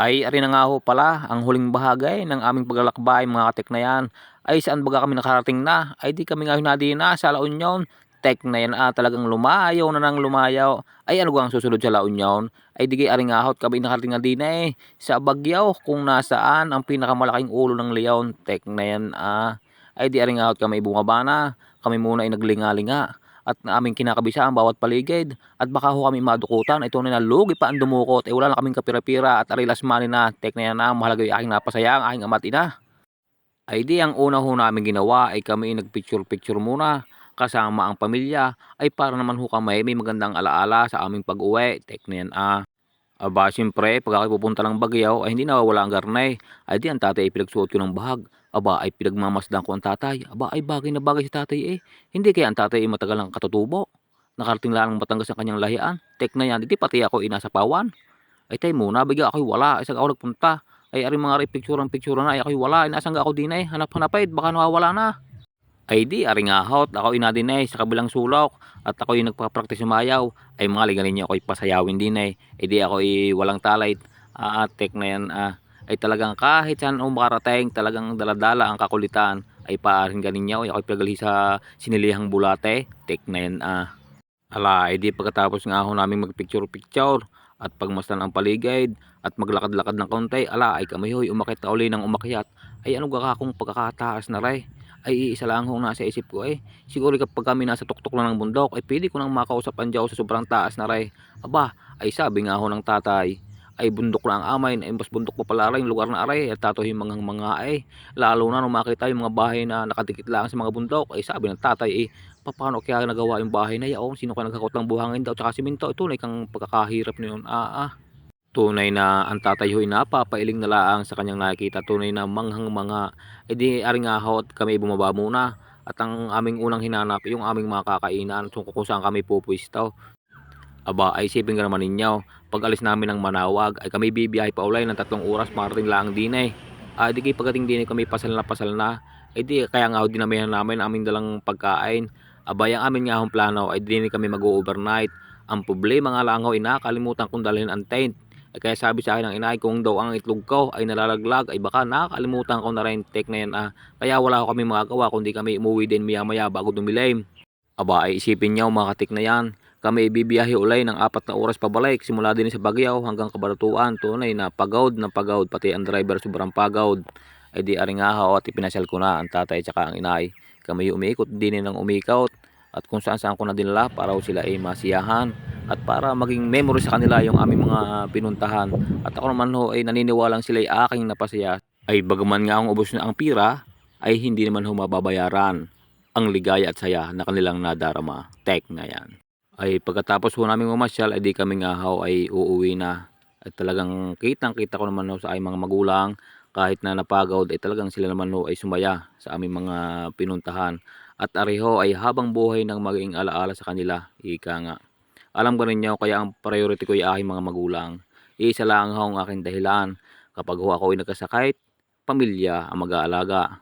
Ay, ari na nga ho pala, ang huling bahagay ng aming paglalakbay mga katek na yan. Ay saan baga kami nakarating na? Ay di kami nga hinadi na sa La Union. Tek na yan ah, talagang lumayaw na nang lumayaw. Ay ano ang susunod sa La Union? Ay di kay aring ahot kami nakarating na din eh. Sa Bagyaw kung nasaan ang pinakamalaking ulo ng leon. Tek na yan ah. Ay di aring ahot kami bumaba na. Kami muna ay naglinga-linga at aming kinakabisa ang bawat paligid. At baka ho kami madukutan. Ito na lugi pa ang dumukot. Eh wala na kaming kapira-pira at arilas money na. Tek na yan na mahalaga yung aking napasaya ang aking amat ina. Ay di ang una ho namin ginawa ay kami nagpicture picture muna kasama ang pamilya. Ay para naman ho kami may magandang alaala sa aming pag-uwi. Tek na yan ah. Aba, siyempre, pag pupunta ng Bagyaw, ay hindi nawawala ang garnay. Ay di, ang tatay ay pinagsuot ko ng bahag. Aba, ay pinagmamasdan ko ang tatay. Aba, ay bagay na bagay si tatay eh. Hindi kaya ang tatay ay matagal ang katutubo. Nakarating lang ng Batangas ang kanyang lahian. Tek na yan, di pati ako inasa pawan. Ay tay muna, bigla ako'y wala. Ay sag ako nagpunta. Ay ari mga picture ang picture na, ay ako'y wala. Ay nasaan ako din eh. Hanap-hanapay, baka nawawala na. Ay di, ari nga hot. Ako ina din eh, sa kabilang sulok. At ako yung nagpa-practice sumayaw. Ay mga liganin niyo ako'y pasayawin din eh. Ay di ako walang talay. Ah, tek na yan ah. Ay talagang kahit saan umakarating, talagang daladala ang kakulitan. Ay paarin ganin niya. Ay ako'y pinagali sa sinilihang bulate. Tek na yan ah. Ala, ay di pagkatapos nga ako namin magpicture-picture at pagmasdan ang paligid at maglakad-lakad ng konti, ala ay kami hoy umakit na uli ng umakyat. Ay ano ga akong pagkakataas na ray? Ay isa lang hong nasa isip ko eh. Siguro kapag kami nasa tuktok lang ng bundok, ay pwede ko nang makausap ang Diyos sa sobrang taas na ray. Aba, ay sabi nga ho ng tatay, ay bundok lang ang amay, ay mas bundok pa pala rin lugar na aray, at tato yung mga mga ay. Lalo na nung makita yung mga bahay na nakadikit lang sa mga bundok, ay sabi ng tatay, eh, paano kaya nagawa yung bahay na yaon? Sino ka nagkakot ng buhangin daw, tsaka siminto? Ito na pagkakahirap na yun. Ah, ah. Tunay na ang tatay ho'y napapailing na laang sa kanyang nakikita. Tunay na manghang mga, edi eh, aring ahot kami bumaba muna. At ang aming unang hinanap, yung aming mga kakainan, kung saan kami pupwistaw. Aba, ay isipin ka naman ninyo, pag alis namin ng Manawag, ay kami bibiyahe pa ulay ng tatlong oras, marating lang din eh. Ah, di kayo pagdating din kami pasal na pasal na. Ay di, kaya nga dinamihan namin aming dalang pagkain. Aba, yung amin nga plano ay din kami mag-overnight. Ang problema nga lang ho, inakalimutan kong dalhin ang tent. Ay kaya sabi sa akin ng inay kung daw ang itlog ko ay nalalaglag ay baka nakakalimutan ko na rin tek na yan ah. Kaya wala ko kami magagawa kundi kami umuwi din maya maya bago dumilim. Aba ay isipin niyo mga katik na yan. Kami ibibiyahe ulay ng apat na oras pabalik simula din sa Bagyaw hanggang Kabaratuan. Tunay na pagod na pagod pati ang driver sobrang pagod. Ay di aring nga ho at ipinasyal ko na ang tatay at ang inay. Kami umiikot din ng umikot at kung saan saan ko na dinala para sila ay masiyahan at para maging memory sa kanila yung aming mga pinuntahan at ako naman ho ay naniniwalang sila ay aking napasaya ay bagaman nga ang ubos na ang pira ay hindi naman ho mababayaran ang ligaya at saya na kanilang nadarama tek na yan ay pagkatapos ho namin umasyal ay di kami nga ho ay uuwi na. At talagang kitang kita ko naman ho sa aming mga magulang kahit na napagod ay talagang sila naman ho ay sumaya sa aming mga pinuntahan. At ariho ay habang buhay nang maging alaala sa kanila ika nga. Alam ko ninyo kaya ang priority ko ay aking mga magulang. Isa lang ho ang aking dahilan kapag ho ako ay nagkasakit pamilya ang mag-aalaga.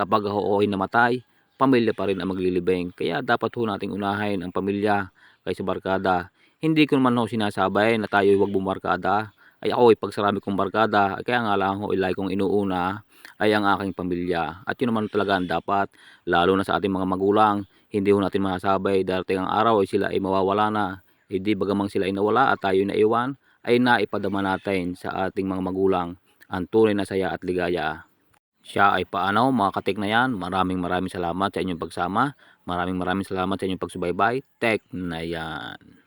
Kapag ho ako ay namatay pamilya pa rin ang maglilibing. Kaya dapat ho nating unahin ang pamilya kaysa barkada hindi ko naman ho sinasabay na tayo huwag bumarkada ay ako ay pagsarami kong barkada kaya nga lang ho ilay kong inuuna ay ang aking pamilya. At yun naman talaga ang dapat, lalo na sa ating mga magulang, hindi ho natin masasabay darating ang araw ay sila ay mawawala na. Hindi eh, bagamang sila ay nawala at tayo na iwan, ay naipadama natin sa ating mga magulang ang tunay na saya at ligaya. Siya ay paano mga katik na yan. Maraming maraming salamat sa inyong pagsama. Maraming maraming salamat sa inyong pagsubaybay. Tek na yan.